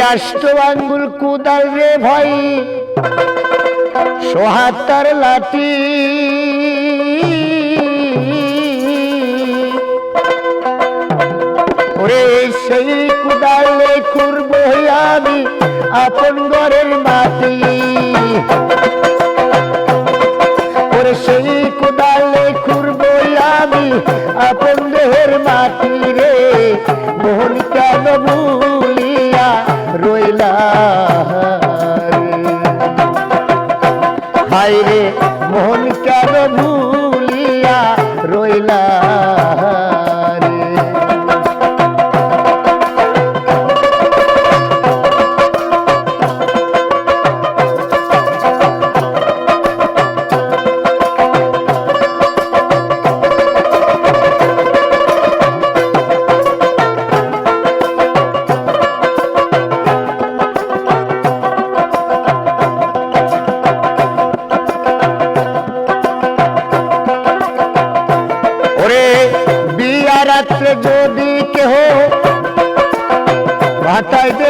আষ্ট আঙ্গুল কুদাল রে ভাই। সোহাতার লাঠি। ওরে সেই কুদালে খুরব আমি আপন ঘরের মাটি। ওরে সেই কুদালে খুরব আমি আপন দেহের মাটি রে। মোহন কেন 在这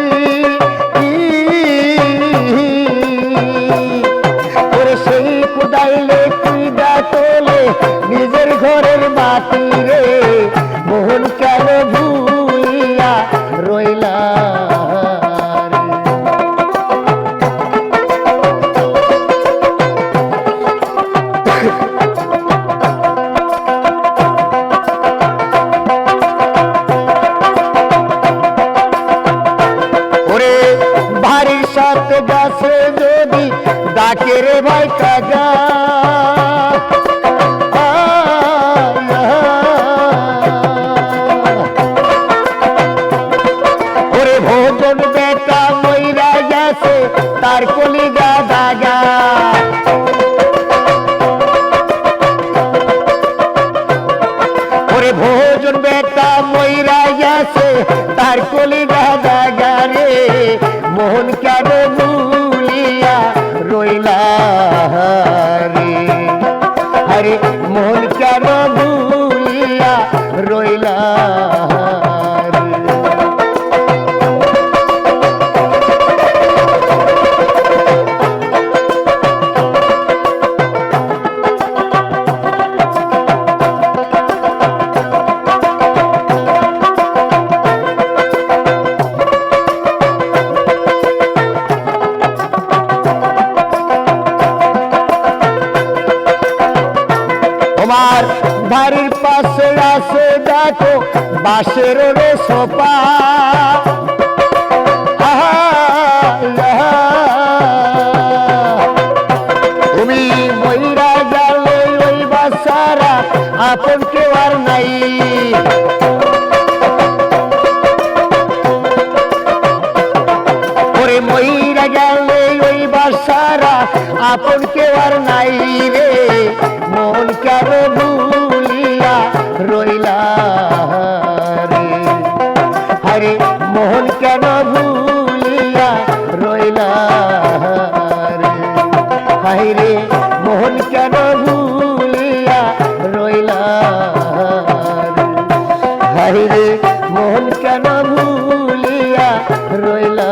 ভারীর সাথে গাছে যদি ডাকে রে ভাই কাজা। ওরে ভোজন বেটা মইরা গেছে, তার কলিগা দাগা। ওরে ভোজন বেটা মইরা গেছে, তার কলিগা আরে দেখো বাসের রে সোপা। তুমি মহিলা গেলে ওই বাসারা, আপন কেউ আর নাই। ওরে মহিলা গেলে ওই বাসারা, আপন কেউ আর নাই রে। মন কেন ভুলিয়া রইলা? তাহারে। হাইরে মোহন কেন ভুলিয়া রইলা হাইরে মোহন কেন ভুলিয়া রইলা